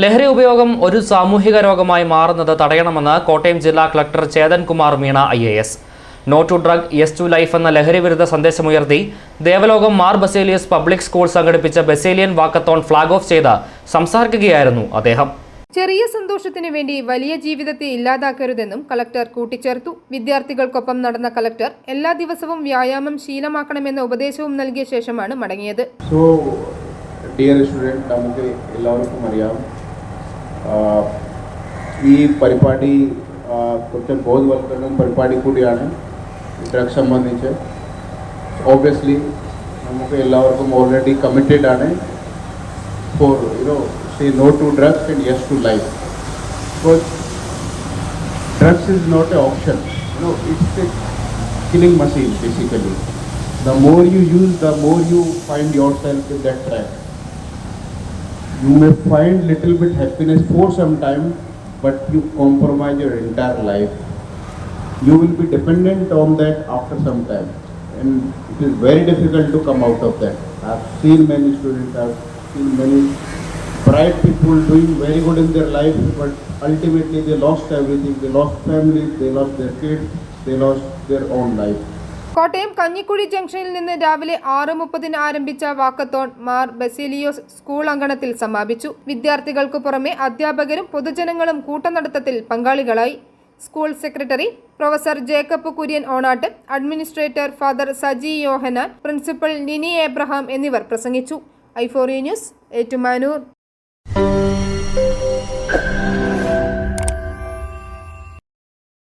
ലഹരി ഉപയോഗം ഒരു സാമൂഹിക രോഗമായി മാറുന്നത് തടയണമെന്ന് കോട്ടയം ജില്ലാ collector Chethan Kumar Meena I A S. No to drug yes to life എന്ന ലഹരി വിരുദ്ധ സന്ദേശമുയർത്തി ദേവലോകം മാർ ബസേലിയസ് പബ്ലിക് സ്കൂൾ സംഘടിപ്പിച്ച ബസേലിയൻ വാക്കത്തോൺ ഫ്ളാഗ് ഓഫ് ചെയ്ത് സംസാരിക്കുകയായിരുന്നു അദ്ദേഹം. ചെറിയ സന്തോഷത്തിനു വേണ്ടി വലിയ ജീവിതത്തെ ഇല്ലാതാക്കരുതെന്നും കളക്ടർ കൂട്ടിച്ചേർത്തു. വിദ്യാർത്ഥികൾക്കൊപ്പം നടന്ന കളക്ടർ എല്ലാ ദിവസവും വ്യായാമം ശീലമാക്കണമെന്ന ഉപദേശവും നൽകിയ ശേഷമാണ് മടങ്ങിയത്. സോ ഡിയർ സ്റ്റുഡന്റ് നമുക്ക് എല്ലാവർക്കും അറിയാം. ഈ പരിപാടി ആ, കുറച്ച് ബോധവൽക്കരണം പരിപാടി കൂടിയാണ് ഡ്രഗ്സ് സംബന്ധിച്ച് ഓബ്വിയസ്ലി നമുക്ക് എല്ലാവർക്കും ഓൾറെഡി കമ്മിറ്റഡ് ആണ് for you know say no to drugs and yes to life because drugs is not an option. You know, it's a killing machine basically. The more you use, the more you find yourself in that trap. You may find little bit happiness for some time, but you compromise your entire life. You will be dependent on that after some time, and it is very difficult to come out of that. I've seen many students, I've seen many bright people doing very good in their life, but ultimately they lost everything. They lost family, they lost their kids, they lost their own life. Kottayam Kanjikuzhi ജംഗ്ഷനിൽ നിന്ന് രാവിലെ ആറ് മുപ്പതിന് ആരംഭിച്ച walkathon Mar Baselios school അങ്കണത്തിൽ സമാപിച്ചു. വിദ്യാർത്ഥികൾക്കു പുറമെ അധ്യാപകരും പൊതുജനങ്ങളും കൂട്ടനടത്തത്തിൽ പങ്കാളികളായി. School secretary professor Jacob Kurian Onattu administrator father Saji Yohannan principal Nini Abraham എന്നിവർ പ്രസംഗിച്ചു. ഐഫോറി ന്യൂസ് ഏറ്റുമാനൂർ.